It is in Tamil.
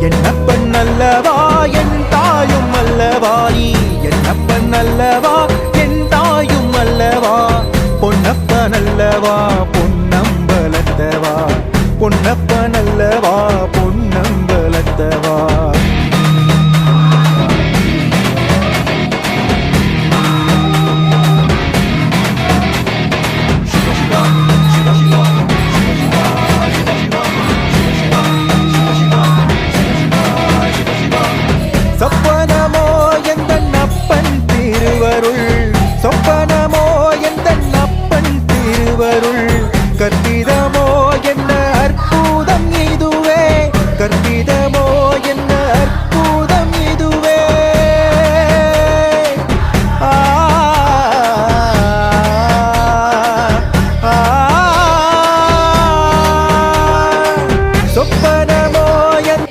என்னப்பன் அல்லவா என் தாயும் அல்லவா? நீ என்னப்பன் அல்லவா என் தாயும் அல்லவா? பொன்னப்பன் அல்லவா பொன்னம்பலத்தவா? பொன்னப்பன் அல்லவா பொன்னம்ப அவருள் கற்பிதமோ என்ன அற்புதம் இதுவே. கற்பிதமோ என்ன அற்புதம்